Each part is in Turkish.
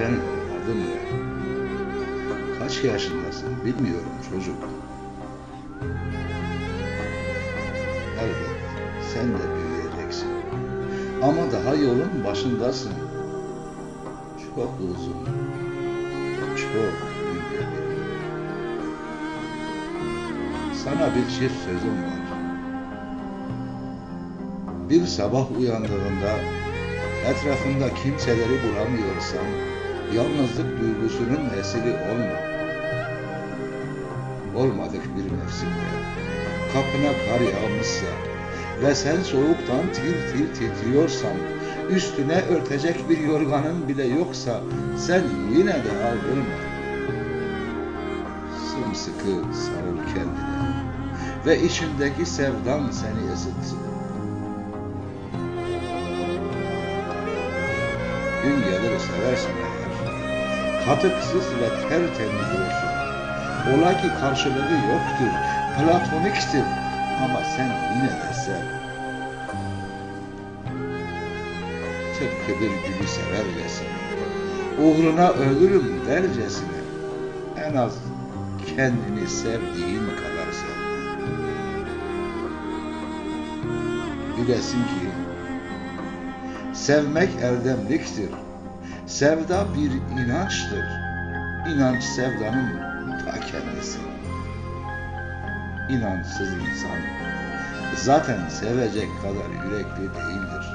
Senin adın ne? Kaç yaşındasın bilmiyorum çocuk. Elbet sen de büyüyeceksin. Ama daha yolun başındasın. Çok uzun, çok yol. Sana bir çift sözüm var. Bir sabah uyandığında etrafında kimseleri bulamıyorsan yalnızlık duygusunun esiri olma. Olmadık bir mevsimde kapına kar yağmışsa ve sen soğuktan tir tir titriyorsan üstüne örtecek bir yorganın bile yoksa sen yine de aldırma. Sımsıkı sarıl kendine ve içindeki sevdan seni ısıtsın. Gün gelir seversen eğer, katıksız ve tertemiz olsun. Ola ki karşılığı yoktur, platoniktir ama sen yine de sev. Tıpkı bir gülü severcesine, uğruna ölürüm dercesine, en az kendini sevdiğin kadar sev. Bilesin ki, Sevmek erdemliktir. Sevda bir inançtır. İnanç sevdanın ta kendisi. İnançsız insan zaten sevecek kadar yürekli değildir.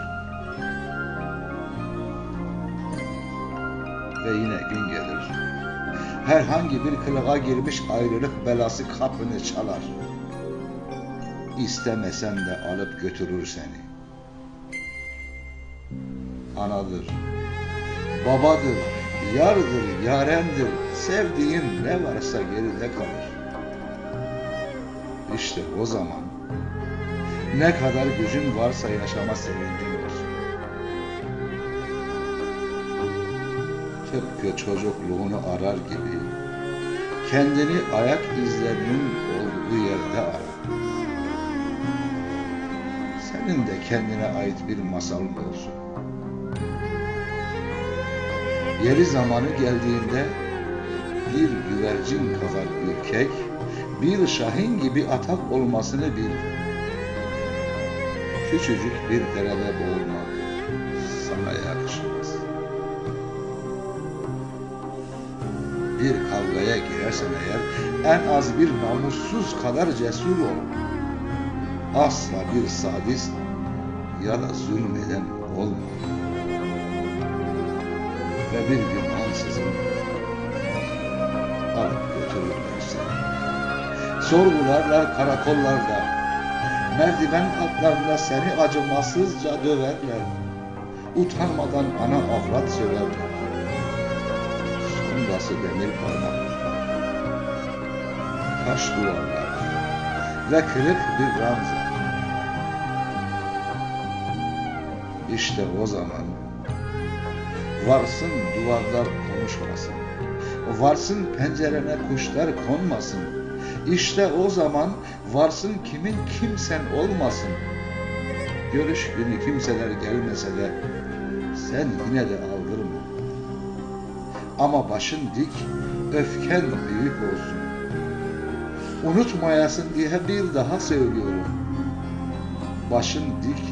Ve yine gün gelir. Herhangi bir kılığa girmiş ayrılık belası kapını çalar. İstemesen de alıp götürür seni anadır, babadır, yardır, yarendir, sevdiğin ne varsa geride kalır. İşte o zaman ne kadar gücün varsa yaşama sevincin olsun. Tıpkı çocukluğunu arar gibi kendini ayak izlerinin olduğu yerde ara. Senin de kendine ait bir masalın olsun. Yeri zamanı geldiğinde bir güvercin kadar ürkek, bir şahin gibi atak olmasını bil. Küçücük bir derede boğulmak sana yakışmaz. Bir kavgaya girersen eğer en az bir namussuz kadar cesur ol. Asla bir sadist ya da zulmeden olma ve bir gün ansızın alıp götürürler seni. Sorgularlar karakollarda, merdiven katlarında seni acımasızca döverler. Utanmadan ana avrat söverler. Sondası demir parmaklar, taş duvarlar ve kırık bir ranza. İşte o zaman Varsın duvarlar konuşmasın. Varsın pencerene kuşlar konmasın. İşte o zaman varsın kimin kimsen olmasın. Görüş günü kimseler gelmese de sen yine de aldırma. Ama başın dik, öfken büyük olsun. Unutmayasın diye bir daha söylüyorum. Başın dik,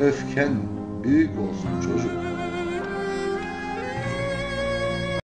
öfken büyük olsun çocuk.